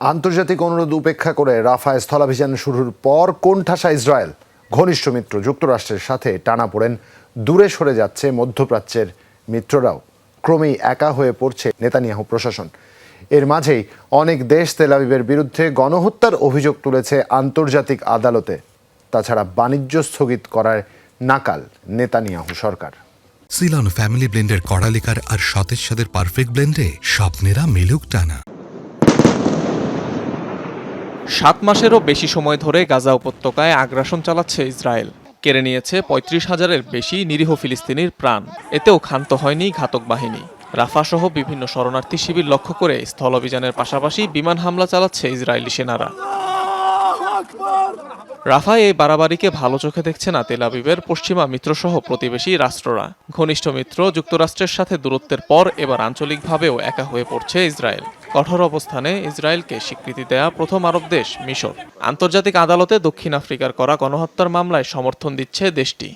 আন্তর্জাতিক অনুরোধ উপেক্ষা করে রাফায় স্থলাভিযান শুরুর পর কোণঠাসা ইসরায়েল, ঘনিষ্ঠ মিত্র যুক্তরাষ্ট্রের সাথে টানা পড়েন, দূরে সরে যাচ্ছে মধ্যপ্রাচ্যের মিত্ররাও। ক্রমেই একা হয়ে পড়ছে নেতানিয়াহু প্রশাসন। এর মাঝেই অনেক দেশ তেলাবিবের বিরুদ্ধে গণহত্যার অভিযোগ তুলেছে আন্তর্জাতিক আদালতে। তাছাড়া বাণিজ্য স্থগিত করার নাকাল নেতানিয়াহু সরকার। সিলন ফ্যামিলি ব্লেন্ডের কড়ালিকার আর সতেজ সাদের পারফেক্ট ব্লেন্ডে স্বপ্নেরা মেলুক টানা। সাত মাসেরও বেশি সময় ধরে গাজা উপত্যকায় আগ্রাসন চালাচ্ছে ইসরায়েল। কেড়ে নিয়েছে পঁয়ত্রিশ হাজারের বেশি নিরীহ ফিলিস্তিনির প্রাণ। এতেও ক্ষান্ত হয়নি ঘাতক বাহিনী। রাফাসহ বিভিন্ন শরণার্থী শিবির লক্ষ্য করে স্থল অভিযানের পাশাপাশি বিমান হামলা চালাচ্ছে ইসরায়েলি সেনারা। রাফায় এই বাড়াবাড়িকে ভালো চোখে দেখছে না তেল আবিবের পশ্চিমা মিত্রসহ প্রতিবেশী রাষ্ট্ররা। ঘনিষ্ঠ মিত্র যুক্তরাষ্ট্রের সাথে দূরত্বের পর এবার আঞ্চলিকভাবেও একা হয়ে পড়ছে ইসরায়েল। কঠোর অবস্থানে ইসরায়েলকে স্বীকৃতি দেয়া প্রথম আরব দেশ মিশর। আন্তর্জাতিক আদালতে দক্ষিণ আফ্রিকার করা গণহত্যার মামলায় সমর্থন দিচ্ছে দেশটি।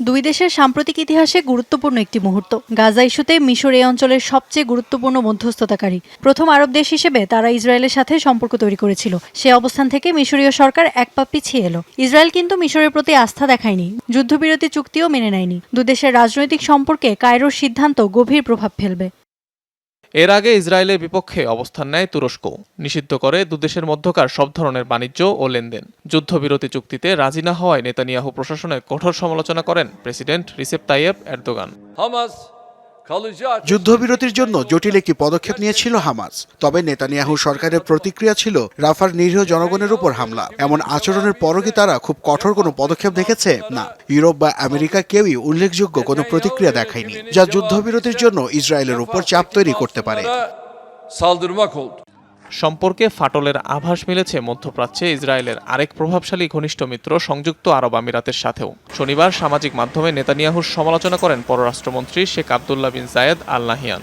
দুই দেশের সাম্প্রতিক ইতিহাসে গুরুত্বপূর্ণ একটি মুহূর্ত। গাজা ইস্যুতে মিশর এই অঞ্চলের সবচেয়ে গুরুত্বপূর্ণ মধ্যস্থতাকারী। প্রথম আরব দেশ হিসেবে তারা ইসরায়েলের সাথে সম্পর্ক তৈরি করেছিল। সে অবস্থান থেকে মিশরীয় সরকার এক পা পিছিয়ে এলো। ইসরায়েল কিন্তু মিশরের প্রতি আস্থা দেখায়নি, যুদ্ধবিরতি চুক্তিও মেনে নেয়নি। দুদেশের রাজনৈতিক সম্পর্কে কায়রোর সিদ্ধান্ত গভীর প্রভাব ফেলবে। এর আগে ইসরায়েলের বিপক্ষে অবস্থান নেয় তুরস্ক। নিষিদ্ধ করে দুদেশের মধ্যকার সব ধরনের বাণিজ্য ও লেনদেন। যুদ্ধবিরতি চুক্তিতে রাজি না হওয়ায় নেতানিয়াহু প্রশাসনের কঠোর সমালোচনা করেন প্রেসিডেন্ট রিসেপ তাইয়েব এরদোগান। যুদ্ধবিরতির জন্য জটিল একটি পদক্ষেপ নিয়েছিল হামাস তবে নেতানিয়াহু সরকারের প্রতিক্রিয়া ছিল রাফার নিরীহ জনগণের উপর হামলা। এমন আচরণের পরও কি তারা খুব কঠোর কোনো পদক্ষেপ দেখেছে? না ইউরোপ বা আমেরিকা কেউই উল্লেখযোগ্য কোনো প্রতিক্রিয়া দেখায়নি যা যুদ্ধবিরতির জন্য ইসরায়েলের উপর চাপ তৈরি করতে পারে. সম্পর্কে ফাটলের আভাস মিলেছে মধ্যপ্রাচ্যে। ইসরায়েলের আরেক প্রভাবশালী ঘনিষ্ঠ মিত্র সংযুক্ত আরব আমিরাতের সাথেও। শনিবার সামাজিক মাধ্যমে নেতানিয়াহুর সমালোচনা করেন পররাষ্ট্রমন্ত্রী শেখ আবদুল্লাহ বিন জায়েদ আল নাহিয়ান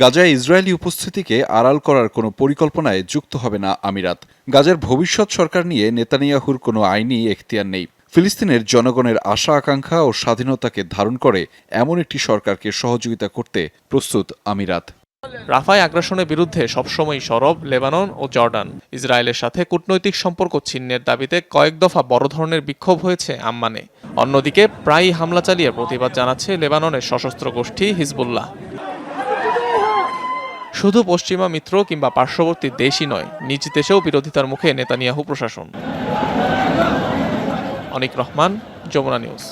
গাজায় ইসরায়েলি উপস্থিতিকে আড়াল করার কোনো পরিকল্পনায় যুক্ত হবে না আমিরাত। গাজার ভবিষ্যৎ সরকার নিয়ে নেতানিয়াহুর কোনো আইনি এখতিয়ার নেই। ফিলিস্তিনের জনগণের আশা, আকাঙ্ক্ষা ও স্বাধীনতাকে ধারণ করে এমন একটি সরকারকে সহযোগিতা করতে প্রস্তুত আমিরাত। রাফায় আগ্রাসনের বিরুদ্ধে সবসময় সরব লেবানন ও জর্ডান। ইসরায়েলের সাথে কূটনৈতিক সম্পর্ক ছিন্নের দাবিতে কয়েক দফা বড় ধরনের বিক্ষোভ হয়েছে আম্মানে। অন্যদিকে প্রায়ই হামলা চালিয়ে প্রতিবাদ জানাচ্ছে লেবাননের সশস্ত্র গোষ্ঠী হিজবুল্লাহ। শুধু পশ্চিমা মিত্র কিংবা পার্শ্ববর্তী দেশই নয়, নিজ দেশেও বিরোধিতার মুখে নেতানিয়াহু প্রশাসন। অনিক রহমান, যমুনা নিউজ।